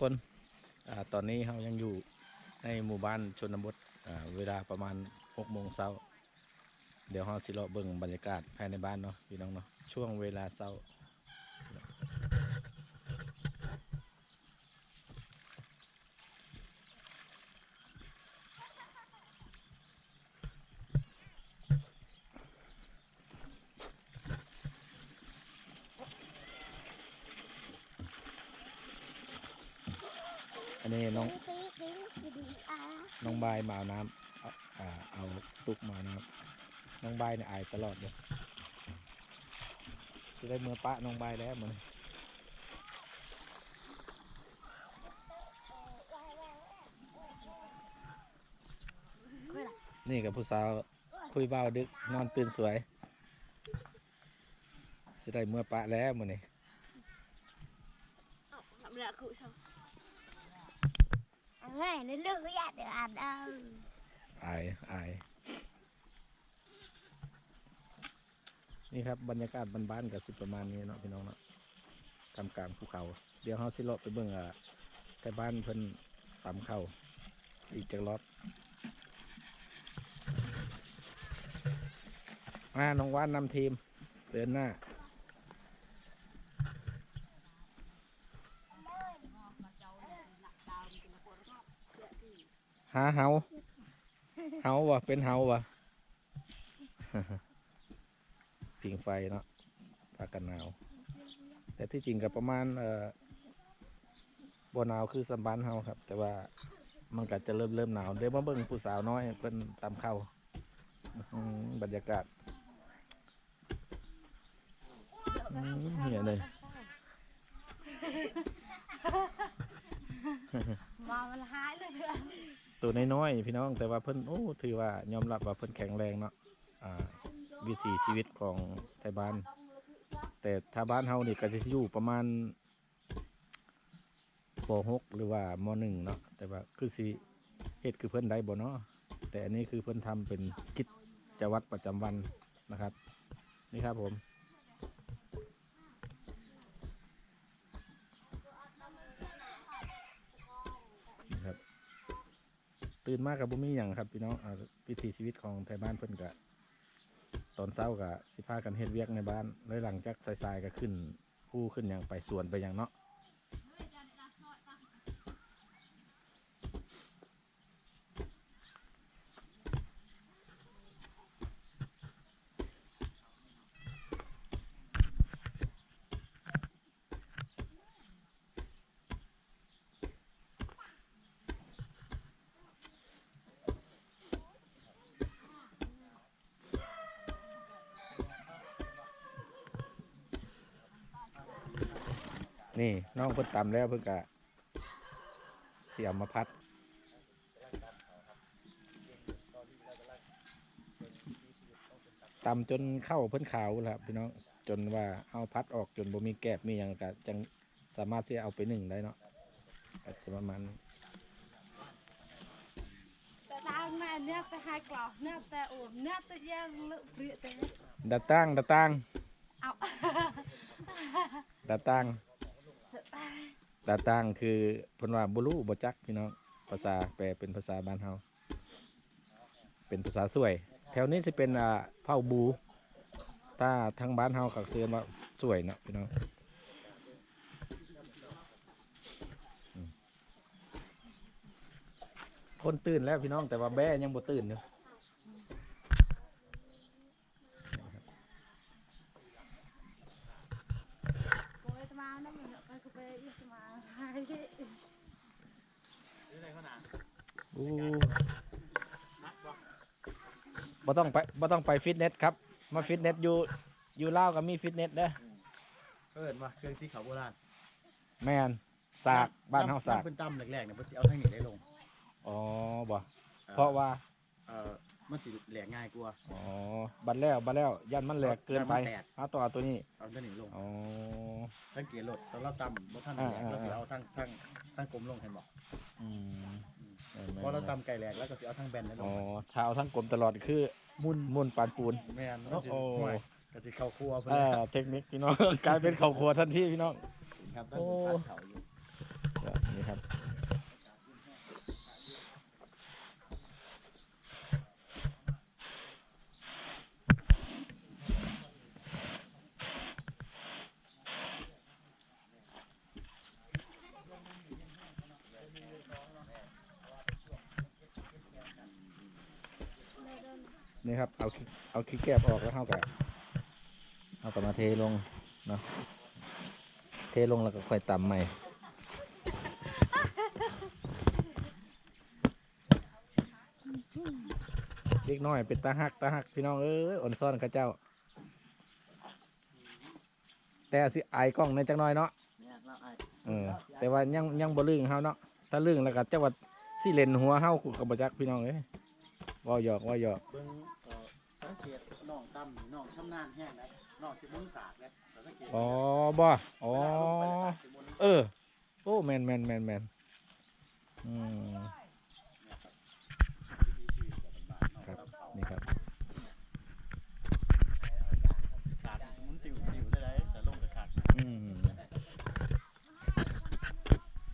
คนอตอนนี้เรายังอยู่ในหมู่บ้านชนบทเวลาประมาณหกโมงเช้า เดี๋ยวเราสิเลาะเบิ่งบรรยากาศภายในบ้านเนาะพี่น้องเนาะช่วงเวลาเช้า อันนี้น้องติ๊งติ๊งติ๊งติ๊งอะน้องบายมาเอาน้ำเอาอ่าเอาตุกมาเอาน้ำน้องบายเนี่ยอายตลอดเลยจะได้มือปะน้องบายแล้วมันนี่กับผู้สาวคุยเบาดึกนอนตื่นสวยจะได้มือปะแล้วมันนี่ làm ra cụ sao เอาไงในเรื่องก็อยากเดือดเอออายอายนี่ครับบรรยากาศบ้านๆกับสิประมาณนี้เนาะพี่น้องเนาะทำกลางภูเขา เดี๋ยวเราสิเลาะไปเบิ่งอะแต่บ้านเพิ่นตำเข้าอีกจักรอบมาน้องว่านนำทีมเดินหน้า หาเฮาเฮาวะเป็นเฮาวะผิงไฟเนาะพากันหนาว แต่ที่จริงกับประมาณเอ่อบ่หนาวคือสัมบ้านเฮาครับ แต่ว่ามันก็จะเริ่มเริ่มหนาวเดี๋ยวมาเบิ่งผู้สาวน้อยเพิ่นตามเข้าบรรยากาศเหี้ยเลย mà mình hái lên nữa ตัวน้อยๆพี่น้องแต่ว่าเพิ่นโอ้ถือว่ายอมรับว่าเพิ่นแข็งแรงเนาะอ่าวิถีชีวิตของไทยบ้าน แต่ถ้าบ้านเฮานี่ก็จะอยู่ประมาณป .6 หรือว่าม .1 เนาะแต่ว่าคือสิเฮ็ดคือเพิ่นได้บ่เนาะแต่อันนี้คือเพิ่นทำเป็นกิจวัตรประจำวันนะครับ นี่ครับผมนี่ครับ ตื่นมากกับบุมีอย่างครับพี่น้องวิถีชีวิตของไทยบ้านเพิ่นกะตอนเช้ากับสิพากันเฮ็ดเวียกในบ้านแล้วหลังจากสายๆก็ขึ้นผู้ขึ้นอย่างไปสวนไปอย่างเนาะ นี่น้องเพิ่นตำแล้วเพิ่นกะเสียมาพัดตำจนเข้าเพิ่นขาวแล้วครับพี่น้องจนว่าเอาพัดออกจนบ่มีแกบมีอย่างกะจังสามารถที่จะเอาไปหนึ่งได้เนาะก็จะประมาณ tại tao mẹ nè tại hai cỏ nè tại ổn nè tại giang lự bịa tại ดาตั้งดาตั้ง ảo ดาตั้ง ดาตั้งคือเพิ่นว่าบ่รู้บ่จักพี่น้องภาษาแปลเป็นภาษาบ้านเฮาเป็นภาษาสวย แถวนี้สิเป็นอ่าเผ่าบูถ้าทางบ้านเฮาก็เรียกว่าสวยเนาะพี่น้องคนตื่นแล้วพี่น้องแต่ว่าแบ้ยังบ่ตื่นอยู่ cô ต้องไปบ่ต้องไปฟิตเนสครับ มาฟิตเนสอยู่อยู่ลาวก็มีฟิตเนสเด้อเอิ้นว่าเครื่องสีขาวโบราณแม่นสากบ้านเฮาสากเป็นตั้มแรกๆเนี่ยเพิ่นสิเอาทางนี้ได้ลงอ๋อบ่เพราะว่าเอ่อมันสิแหลกง่ายกว่าอ๋อบัดแล้วบัดแล้วยันมันแหลกเกินไปยันมันแตกเอาต่อเอาตัวนี้เอาทางนี้ลงอ๋อสังเกตรถตอนเราตั้มบ่ทันแหลกอ่าๆๆเราสิเอาทางทางทางกลมลงเห็นบ่อืมแม่นพอเราๆตั้มไกลแหลกแล้วก็สิเอาทางแบนได้ลอ๋องถ้าเอาทั้งกลมตลอดคือ มุนมุนปานปูน แม่นโอ้โห ห่วยก็สิเข้าครัวเพิ่นเอ่เลยอเทคนิคพี่น้อง กลายเป็นข้าวครัวทันทีพี่น้อง ครับโอ้ตั้งพัดเขาอยู่ก็นี่ครับ นี่ครับ เอาเอาขี้แกบออกแล้วเท่ากับเอากลับมาเทลงเนาะเทลงแล้วก็ค่อยตำใหม่เล็กน้อยเป็นตาหักตาหักพี่น้องเอ้ยอ่อนซ่อนกับเจ้า แต่สิไอกล้องในจักน้อยเนาะเออแต่ว่ายังยังบ่ลึงเฮาเนาะถ้าลึงแล้วก็เจ้าว่าสิเล่นหัวเฮากูก็บ่จักพี่น้องเอ้ย ว้าหยอกเว้าหยอกเบิ่งเอ่อสังเกตน้องตั้มน้องชำนาญแห้งนะน้องสิหมุนสากนะเราสังเกตอ๋อบ่อ๋อ เวลาลงไปในสากสิหมุนเออ โอ้แมนแมนแมนแมนอืมครับนี่ครับ สากหมุนติวติวได้ไรแต่ลงกระขาด อืม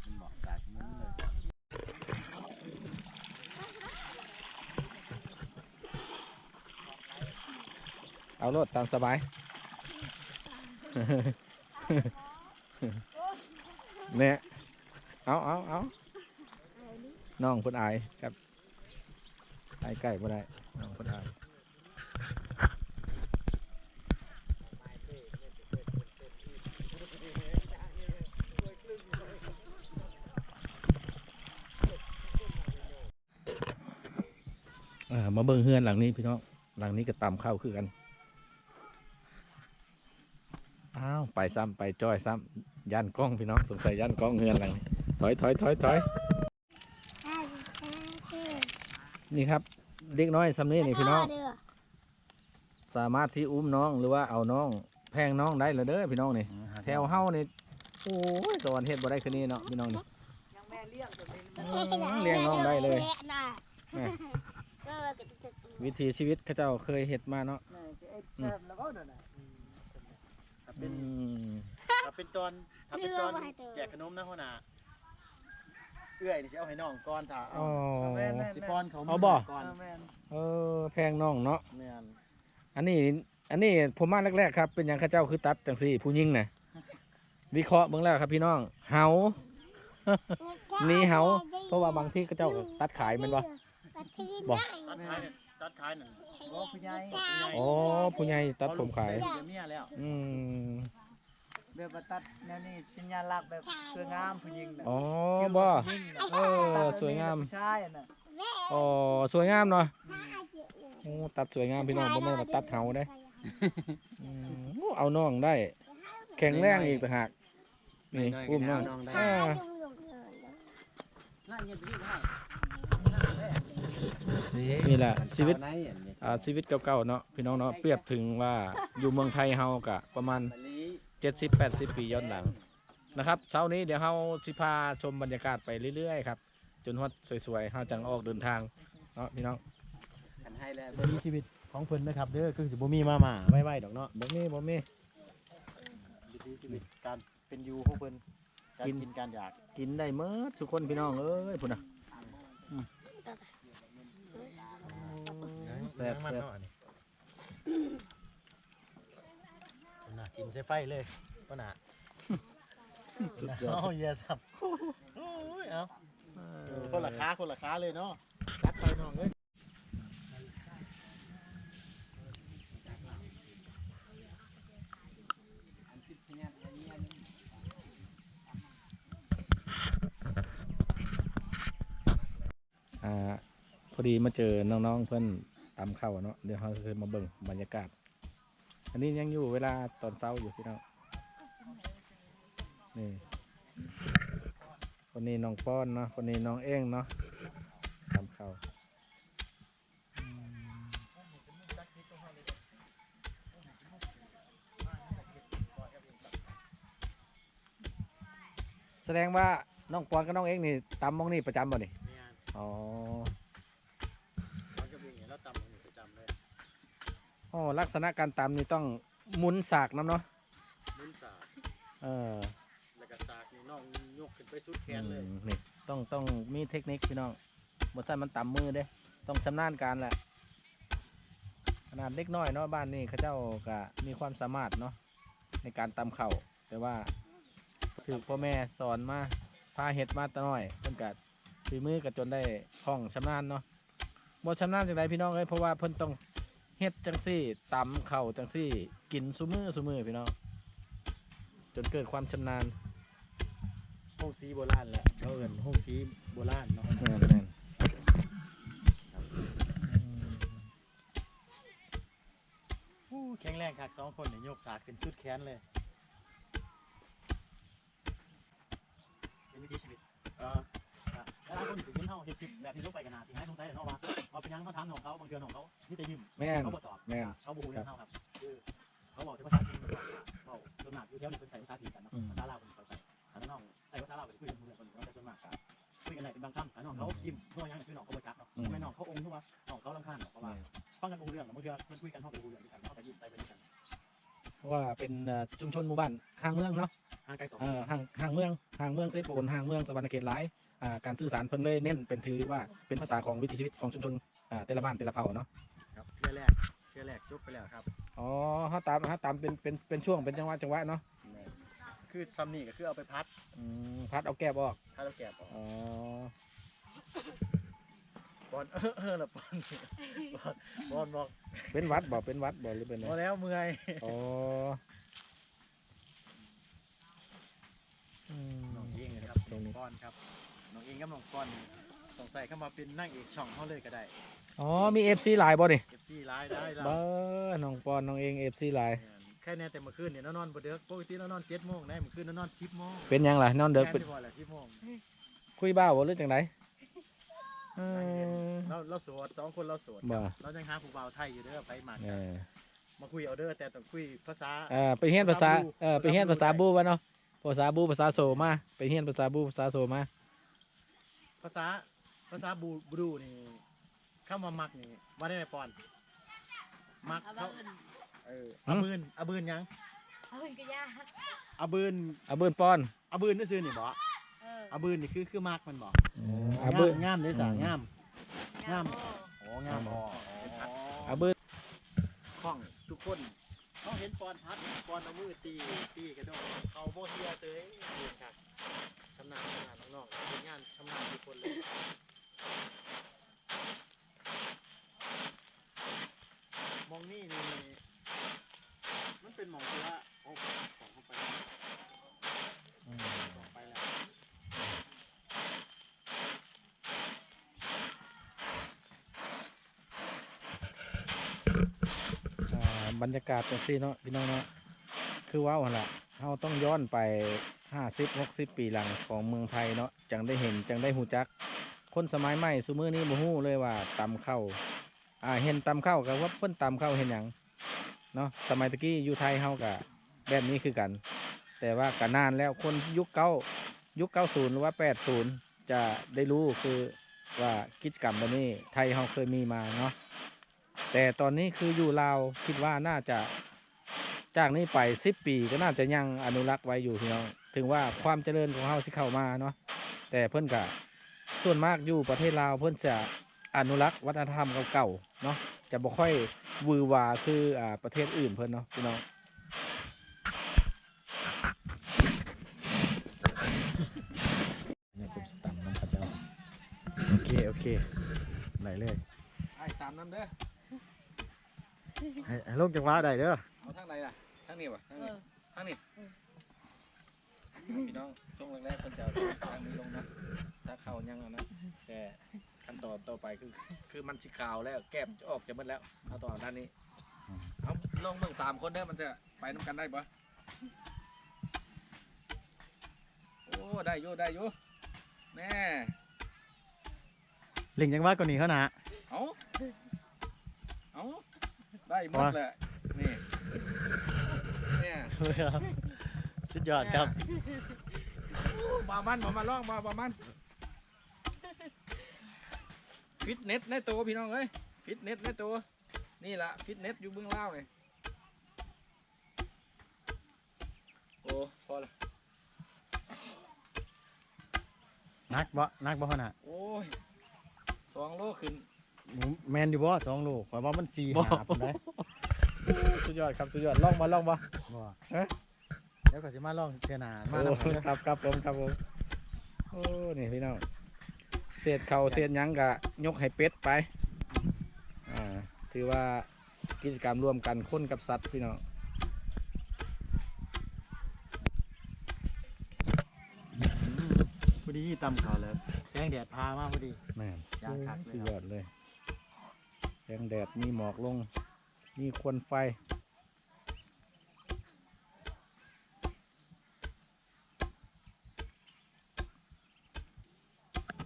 มันบอกสากหมุนเลย เอารถตามสบายเนี่ยเอาเอาเอาน้องเพุ่นอายครับอายใกล้บ่ได้น้องเพุ่นอายอ่ามาเบิ่งเฮือนหลังนี้พี่น้องหลังนี้ก็ตำข้าวคือกัน อ้าว ไปซ้ำไปจ้อยซ้ำยันกล้องพี่น้องสงสัยยันกล้องเฮือนหลังนี้ถอยถอยถอยถอยห้าสิบห้าคือนี่ครับเด็กน้อยซ้ำนี้นี่พี่น้องเด้อสามารถที่อุ้มน้องหรือว่าเอาน้อง แพงน้องได้เลยเด้อพี่น้องนี่แถวเฮานี่โอ้ยสวรรค์เฮ็ดบ่ได้คืนนี้เนาะพี่น้องนี่อืมเลี้ยงน้องได้เลยแม่น่ะแม่เออก็จะวิถีชีวิตเขาเจ้าเคยเฮ็ดมาเนาะถ้า เป็นอืมถ้าเป็นตอนถ้าเป็นตอนแจกขนมนะหัวหน้าเอื้อยนี่สิเอาให้น้องก่อนถ้าเอาอ๋อสิป้อนเขาเอาบ่ ก่อนเออแพงน้องเนาะ แม่นอันนี้ อันนี้ผมมาแรกๆครับ เป็นอย่างเข้าเจ้าคือตัดจังสี่ผู้หญิงน่ะวิเคราะห์เบิ่งแล้วครับพี่น้อง เฮา หนีเห่าเพราะว่าบางที่เขาเจ้าก็ตัดขายแม่นบ่บ่ตัดขายเนี่ย ตัดขายนั่นโอ้ผู้ใหญ่อ๋อผู้ใหญ่ตัดผมขายเดี๋ยวเมียแล้วอืมแบบว่าตัดแนวนี้สัญลักษณ์แบบสวยงามผู้หญิงน่ะอ๋อคือบ่ผู้หญิงน่ะเออสวยงามผู้ชายน่ะอ๋อสวยงามเนาะโอ้ตัดสวยงามพี่น้องบ่แม่นว่าตัดเฮาเด้อืมโอ้เอาน้องได้ แข็งแรงอีกต่างหากนี่อุ้มน้องอ่า น่าเงียบดีให้ นี่แหละชีวิตอ่าชีวิตเก่าๆเนาะพี่น้องเนาะเปรียบถึงว่าอยู่เมืองไทยเฮากะประมาณ70 80ปีย้อนหลังนะครับเช้านี้เดี๋ยวเฮาสิพาชมบรรยากาศไปเรื่อยๆครับจนฮอดสวยๆเฮาจังออกเดินทางเนาะพี่น้องกันให้แล้วเป็นชีวิตของเพิ่นนะครับเด้อคือสิบ่มีมาม่าไว้ๆดอกเนาะบ่มีบ่มีวิถีชีวิตการเป็นอยู่ของเพิ่นการกินกินการอยากกินได้เมื่อทุกคนพี่น้องเอ้ยพุ่นน่ะ อืมแซ่บแซ่บน่ะกินใส่ไฟเลยก็น่ะสุดยอเอาดเหี้ยสับโอ้ยเอาเออคนละค้าคนละค้าเลยเนาะรักไปน้องเอ้ยอ่าพอดีมาเจอน้องๆเพิ่น ตามเข้าวเนาะเดี๋ยวเราจะมาเบิ่งบรรยากาศ อันนี้ยังอยู่เวลาตอนเช้าอยู่พี่น้องนี่คนนี้น้องป้อนเนาะคนนี้น้องเอ้งเนาะตามเข้าวอืมแสดงว่าน้องปอนกับน้องเอ้งนี่ตามมองนี่ประจำบ่นี่เนี่ยอ๋อ เขาจะเป็นอย่างนี้แล้วตำอยู่ประจำเลย อ๋อ ลักษณะการตำนี่ต้องหมุนสากน้ำเนาะลุ้นสาดเออแล้วก็กับสากนี่น้องยกขึ้นไปสุดแขนเลยอืมนี่ต้องต้องมีเทคนิคพี่น้องบทสั้นมันต่ำมือเด้ต้องชำนาญการแหละ ขนาดเล็กน้อยเนาะบ้านนี้เขาเจ้าก็มีความสามารถเนาะในการตำเข่าวแต่ว่าถือพ่อแม่สอนมาพาเห็ดมาแตะน้อยเพิ่นกัดฝีมือกัจนได้คล่องชำนาญเนาะบ่ชำนาญจังไดพี่น้องเอ้ยเพราะว่าเพิ่นต้อง เฮ็ดจังซี่ตำเข่าวจังซี่ กินซุมือซุมือพี่น้องจนเกิดความชำนาญห้องสีโบราณแหละเขาเอิ้นห้องสีโบราณเนาะแม่นแม่นอืมโอ้แข็งแรงคักสองคนเนี่ยยกสากขึ้นสุดแขนเลยเป็นวิถีชีวิตเออ ครับแล้วคนถึงเฮาเฮ็ดคลิปแบบนี้ลงไปกันนาสิให้สงสัยเนาะว่าว่าเป็นหยังเขาถามของเขาบางเทื่อของเขาที่จะยิ้มแม่น เขาบ่ตอบแม่น เขาบ่ฮู้เรื่องเฮาครับคือเขาบอกแต่ภาษาจีนเขาส่วนมากอยู่แถวนี้เพิ่นใช้ภาษาจีนกันเนาะอืม ภาษาลาวเพิ่นเข้าใจถ้าน้องใช้ภาษาลาวก็คุยกันรู้เรื่องเพิ่นแต่ส่วนมากก็คุยกันได้เป็นบางคำถ้าน้องเขายิ้มเพราะว่าหยังคือน้องเขาบ่จักเนาะไม่น้องเขาองค์คือว่าน้องเขารำคาญเนาะเพราะว่า ฟังกันบ่รู้เรื่องบางเทื่อเพิ่นคุยกันเฮาก็บ่รู้เรื่องด้วยกันเฮาก็ยิ้มไปไปด้วยกันเพราะว่าเป็นเอ่อชุมชนหมู่บ้านห่างเมืองเนาะห่างไกลสองเอ่อห่างห่างเมืองห่างเมืองเซโปนห่างเมืองสวรรณเขตหลายอ่า การสื่อสารเพิ่นเลยเน้นเป็นถือว่าเป็นภาษาของวิถีชีวิตของชุมชนอ่าแต่ละบ้านแต่ละเผ่าเนาะครับเทื่อแรกเทื่อแรกจบไปแล้วครับอ๋อเฮาตามเฮาตามเป็นเป็นเป็นช่วงเป็นจังหวะจังหวะเนาะคือซัมนี่ก็คือเอาไปพัดอืมพัดเอาแก้บออกถ้าเราแกะออกอ๋อบอลเออเออละบอลบอลบอลบอกเป็นวัดบ่เป็นวัดบ่หรือเป็นพไงอแล้วเมื่อยอ๋ออืมน้องเองนะครับตรงนี้ก้อนครับ น้องเองกับน้องก้อนนี่ต้องใส่เข้ามาเป็นนางเอกช่องเขาเลยก็ได้อ๋อมี FC หลายบ่นี่ FC ไลน์ได้แล้วเบ้อน้องปอนน้องเอง FC หลาย แค่แน่แต่เมื่อคืนเนี่ยนอนบ่เด้อปกติเรานอน7โมงได้เมื่อคืนเรานอน10โมงเป็นหยังล่ะนอนเด็กแม่เป็นที่พอแหละ10โมงคุยบ้าบ่หรือจังไดเออ เราเราโสดสองคนเราโสดบ่ เรายังหาผู้บ่าวไทยอยู่เด้อไปหมักเออมาคุยเอาเด้อแต่ต้องคุยภาษา เออไปเฮียนภาษาภาษาบูเออไปเฮียนภาษาบูวะเนาะภาษาบูภาษาโซมาไปเฮียนภาษาบูภาษาโซมา ภาษาภาษาบูบรูนี่เข้ามามักนี่ว่าได้ไหมปอน มักเอาเขาบ้านเอออาบืนอาบืนหยังเอาเงินก็ยากอาบืนอาบืนปอนอาบืนนี่ซื้อนี่บ่เอออาบืนนี่คือคือมักมันบ่อาบืนงามเด้อสาอืมงาม งาม โอ้โอ้งามอ๋อเป็นพัดอาบืนคล่องทุกคน เขาเห็นปอนพัดปอนเอามือตีตีกระโดดเขาโมเทียเตยเรียนครับชำนาญชำนาญน้องๆเป็นงานชำนาญทุกคนเลยมองนี่นี่มันเป็นหมองที่ว่าโอ้ของเข้าไปของไปแล้ว อ่า บรรยากาศจังซี่เนาะพี่น้องเนาะคือว้าวหั่นล่ะเราต้องย้อนไป50 60ปีหลังของเมืองไทยเนาะจังได้เห็นจังได้หูจัก คนสมัยใหม่ซุมื้อนี้บ่ฮู้เลยว่าตำข้าอ่าเห็นตำข้าวก็ว่าเพิ่นตำข้าเห็นหยังเนาะสมัยตะกี้อยู่ไทยเฮาก็แบบนี้คือกัน แต่ว่าก็นานแล้วคนยุคเก้ายุค90หรือว่า80จะได้รู้คือว่ากิจกรรมแบบนี้ไทยเฮาเคยมีมาเนาะ แต่ตอนนี้คืออยู่ลาวคิดว่าน่าจะจากนี้ไป10ปีก็น่าจะยังอนุรักษ์ไว้อยู่พี่น้องถึงว่าความเจริญของเฮาสิเข้ามาเนาะแต่เพิ่นก็ส่วนมากอยู่ประเทศลาวเพิ่นจะอนุรักษ์วัฒนธรรมเก่าๆเนาะจะบ่ค่อยหวือหวาคืออ่าประเทศอื่นเพิ่นเนาะพี่น้องเนี่ยผมสตัมน้ำพระเจ้าโอเคโอเคไหนเลยไอ้ตามน้ำเด้อ ให้ให้ลงจังหวะได้เด้อเอาทางไหนล่ะทางนี้วะทางเอนี้อทางนี้พี่น้องช่วงแรกๆเพิ่นจะเอาทางนี้ลงนะถ้าเข้ายังอะนะแต่ขั้นตอนต่อไปคือ คือมันสิขาวแล้ว แก้มจะออกจะหมดแล้วเอาต่อด้านนี้เอาลงเบิ่งสามคนเด้อมันจะไปน้ำกันได้ปะโอ้ได้อยู่ได้อยู่แน่เล่งจังหวะก่อนนี้เขานะเอาเอา ได้หมดแหละนี่เนี่ยสุดยอดครับบามันบามันลองบาบามันฟิตเนสในตัวพี่น้องเอ้ยฟิตเนสในตัวนี่ละฟิตเนสอยู่เบื้องล่างเลยโอ้พอละนักบ่นักบ่ขนาดโอ้ยสองโลขึ้น แมนอยู่บ่สองลูกข่อยว่ามันสี่บ่ หาบได้สุดยอดครับสุดยอดลองมาลองมาบ่เอ๊ะเดี๋ยวก็สิมาลองเทื่อหน้ามาโอ้นำกันเด้อครับครับผมครับผมโอ้นี่พี่น้องเศษเขาเศษหยังกะยกให้เป็ดไปอ่าถือว่ากิจกรรมร่วมกันคนกับสัตว์พี่น้องพอดีตำเขาแล้วแสงแดดพามาพอดีแม่นอยากคักเลยสุดยอดเลย แสงแดดมีหมอกลง มีควันไฟ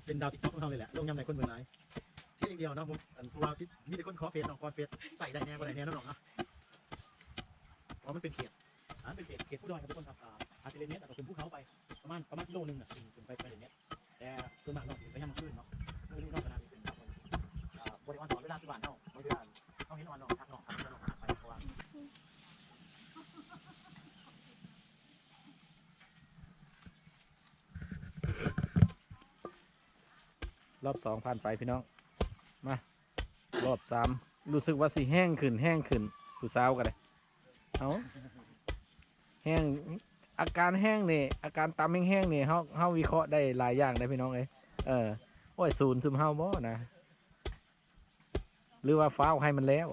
เป็นดาวติ๊กต็อกของเราเลยแหละลงยำไหนคนเมืองไหนเสียอย่างเดียวเนาะผมอันพวกเราที่มีแต่คนขอเฟซน้องขอเฟซใส่ได้แน่บ่ได้แน่น้องเนาะเพราะมันเป็นเขตอ่าเป็นเขตเขตผู้ดอยครับทุกคนครับอ่าอาจจะเลนเน็ตแต่ก็เป็นภูเขาไปประมาณประมาณกิโลนึงอะถึงไปไปเลนเน็ตแต่ส่วนมากเนาะไปย่ำขึ้นเนาะเรื่องนี้นอกนั้นเป็นแบบอ่า บริวารต่อเวลาที่บ้านเนาะบริวารเขาเห็นวันนาะทักนาะทักเนาะไปเพราะว่า รอบสองผ่านไปพี่น้อง มา รอบสามรู้สึกว่าสิแห้งขึ้น แห้งขึ้นผู้สาวกันเลยเอาแห้งอาการแห้งนี่อาการตำแห้งๆนี่เฮาเฮาวิเคราะห์ได้หลายอย่างได้พี่น้องเอ้ยเออโอ้ยศูนย์ซึมเฮาบ่นะ หรือว่าฟ้าวให้มันแล้ว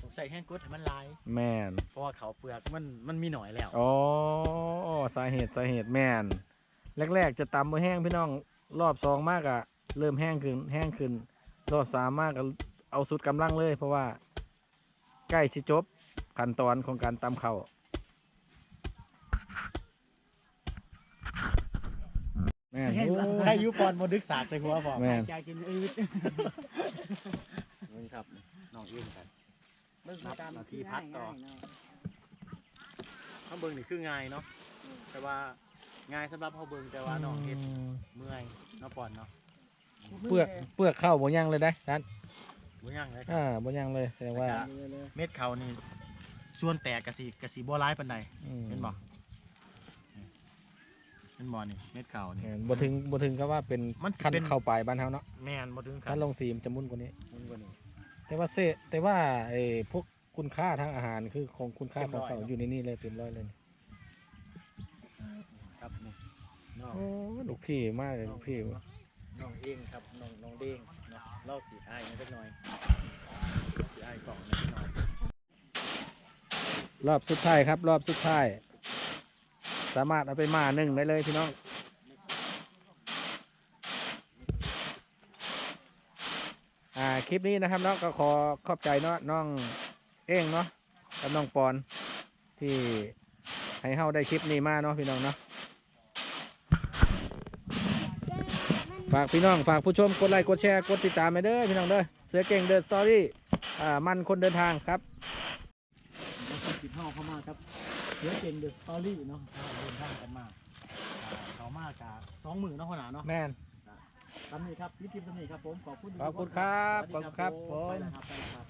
ผมใส่แห้งกดให้มันลาย แม่นเพราะว่าเขาเปลือกมันมันมีหน่อยแล้วอ๋อสาเหตุสาเหตุแม่นแรก ๆ จะตำบ่แห้งพี่น้องรอบสองมากอะเริ่มแห้งขึ้นแห้งขึ้น รอบสามมากก็เอาสุดกำลังเลย เพราะว่าใกล้ชิจบขั้นตอนของการตำข้าว ม่นให้โอ้ให้ยยุปอนโมดึกสาดใส่หัวบอกแม่น ใจกินอืดนี่ครับน้องอื่นกันเบิ่งนับตามนาทีพักต่อ ง่ายๆเนาะข้าเบิงนี่คือง่ายเนาะแต่ว่าง่ายสำหรับเขาเบิงแต่ว่าน้องเฮ็ดเมื่อยเน้องปอนเนาะเปลือกเปลือกข้าวบ่ยังเลยได้ท่านบ่ยังเลยครับ อ่าบ่ยังเลยแสดงว่าเรื่อยๆเลยเม็ดเขานี่ส่วนแตกกะสิกะสิบ่ร้ายปานใดอืมเห็นบ่ เห็นบ่นี่เม็ดเขานี่แม่นบ่ถึงบ่ถึงก็ว่าเป็นมันสิขั้นเป็น เข้าปลายบ้านเฮาเนาะแม่นบ่ถึงขั้ถ้านลงสีมนจะมุ่นกว่านี้ มันกว่านี้ แต่ว่าเซแต่ว่าไอ้พวกคุณค่าทางอาหารคือของคุณค่าเต็ขมองร้อยเขาเนอะ อยู่ในนี่เลยเต็มร้อยเลยนี่ครับนี่น้องโอ้ลูกพี่มากเลยลูกพี่น้องเองครับน้องน้องเด้งเนาะเล่าสีอ้ายนิดหน่อยสีอ้ายกล่องนิดหน่อยรอบสุดท้ายครับ รอบสุดท้าย สามารถเอาไปมาหนึ่งได้เลยพี่น้องอ่าคลิปนี้นะครับเนาะก็ขอขอบใจเนาะน้องเอ้งเนาะกับน้องปอนที่ให้เฮาได้คลิปนี้มาเนาะพี่น้องเนาะฝากพี่น้องฝากผู้ชมกดไลค์กดแชร์กดติดตามไปเด้อพี่น้องเด้อเสือเก่งเดินสตอรี่อ่ามันคนเดินทางครับติดห้องเข้ามาครับเดี๋ยวเก่งเดอะสตอรี่เนาะ เดินทางกันมาอ่าเขามากกับสองหมื่นเนาะขนาดเนาะแมนตามนี้ครับพี่ทิพย์ตามนี้ครับผมขอบคุณขอบคุณครับสวัสดีขอบคุณครับไปแล้วครับไปแล้วครับ